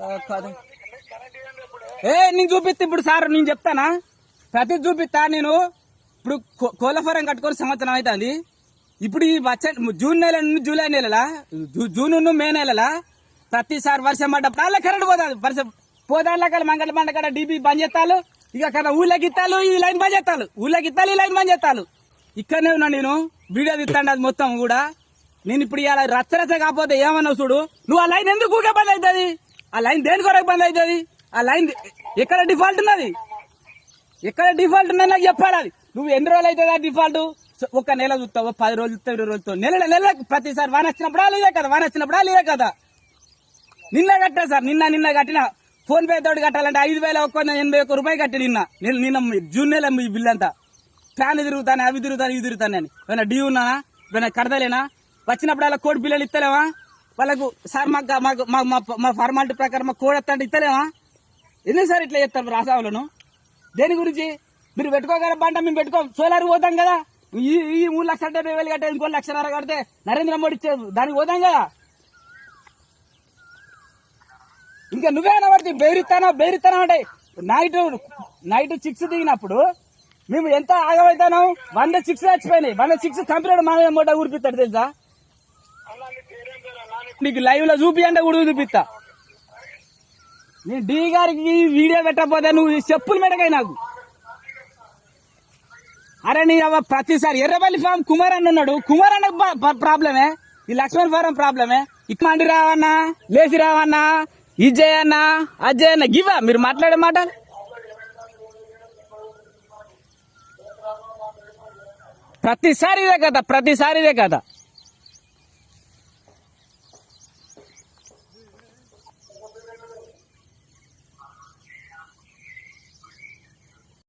కాదు. ఏ నేను చూపిస్తా ఇప్పుడు సార్ నేను చెప్తానా? ప్రతి చూపిస్తా నేను. ఇప్పుడు కో- కోళ్ళ ఫారం కట్టుకొని సంవత్సరం అవుతుంది. ఇప్పుడు ఈ వచ్చే జూన్ నెల నుండి జూలై నెలలా? జూ- జూన్ నుండి మే నెలలా? ప్రతిసారి వర్షం పడ్డప్పుడు కరెంట్ పోతుంది. వర్షం పోదాళ్ళ మంగళ మండకడ డీబీ బంద్ చేస్తాలు. ఇక కదా ఊళ్ళకి ఇత్తాలు ఈ లైన్ బంద్ చేస్తాలు. ఊళ్ళకి ఇత్తాలు ఈ లైన్ బంద్ చేస్తాలు. ఇక్కడనే ఉన్నా నేను. వీడియో తీస్తాను అది మొత్తం కూడా. నేను ఇప్పుడు ఇలా రచ్చరచ్చ కాకపోతే ఏమన్నావు చూడు. నువ్వు ఆ లైన్ ఎందుకు ఊకే బంద్ అవుతుంది? ఆ లైన్ దేని కొరకు బంద్ అవుతుంది? ఆ లైన్ ఎక్కడ డిఫాల్ట్ ఉన్నది? ఎక్కడ డిఫాల్ట్ ఉన్నది నాకు చెప్పాలి అది. నువ్వు ఎన్ని రోజులు అవుతుంది ఆ డిఫాల్ట్? ఒక నెల చూస్తావు? పది రోజులు చూస్తావు? ఇరవై రోజులు నెల నెల ప్రతిసారి వాన వచ్చినప్పుడు లేదే కదా వాన వచ్చినప్పుడు లేదే కదా. నిన్న కట్టా సార్ నిన్న నిన్న కట్టిన ఫోన్ పే తోటి కట్టాలంటే ఐదు వేల ఒక్క ఎనభై ఒక్క రూపాయి కట్టి నిన్న. నిన్న నిన్న జూన్ నెల ఈ బిల్ అంతా. ఫ్యాన్ తిరుగుతాను అవి తిరుగుతాను ఇవి తిరుగుతాను ఏమైనా డ్యూ ఉన్నానా? ఏమైనా కడతలేనా? వచ్చినప్పుడు అలా కోడి బిల్లులు ఇస్తలేవా? వాళ్ళకు సార్ మాకు మాకు మా- మా- ఫార్మాలిటీ ప్రకారం మా కోడ్ ఎత్తంటే ఎందుకు సార్ ఇట్లా చేస్తారు రాసావులను? దేని గురించి? మీరు పెట్టుకోగల పంట మేము పెట్టుకో సోలార్ పోతాం కదా. ఈ ఈ మూడు లక్షల డెబ్బై వేలు కట్టే ఇంకో లక్షన్నర కడితే నరేంద్ర మోడీ ఇచ్చే దానికి పోతాం కదా. ఇంకా నువ్వేనా పడితే బెదిరిస్తానో బెదిరిస్తానో అంటే నైట్ నైట్ సిక్స్ దిగినప్పుడు మేము ఎంత ఆగమవుతాను వంద సిక్స్ చచ్చిపోయినాయి వంద సిక్స్ కంప్లీట్ మా మూట ఊరిపిస్తాడు తెలుసా? నీకు లైవ్లో చూపి అంటే కూడా చూపిస్తా. నేను డి గారికి వీడియో పెట్టకపోతే నువ్వు చెప్పులు మెడకాయి నాకు. అరే నీ అవ్వ ప్రతిసారి ఎర్రపల్లి ఫామ్ కుమార్ అన్న ఉన్నాడు. కుమార్ అన్న ప్రాబ్లమే? ఈ లక్ష్మణ్ ఫారం ప్రాబ్లమే? ఇక్కడి రావన్నా? లేచి రావన్నా? ఇజ్జయ్ అన్న? అజయ్ అన్న? గివా మీరు మాట్లాడే మాట? ప్రతిసారి ఇదే కదా ప్రతిసారి ఇదే కదా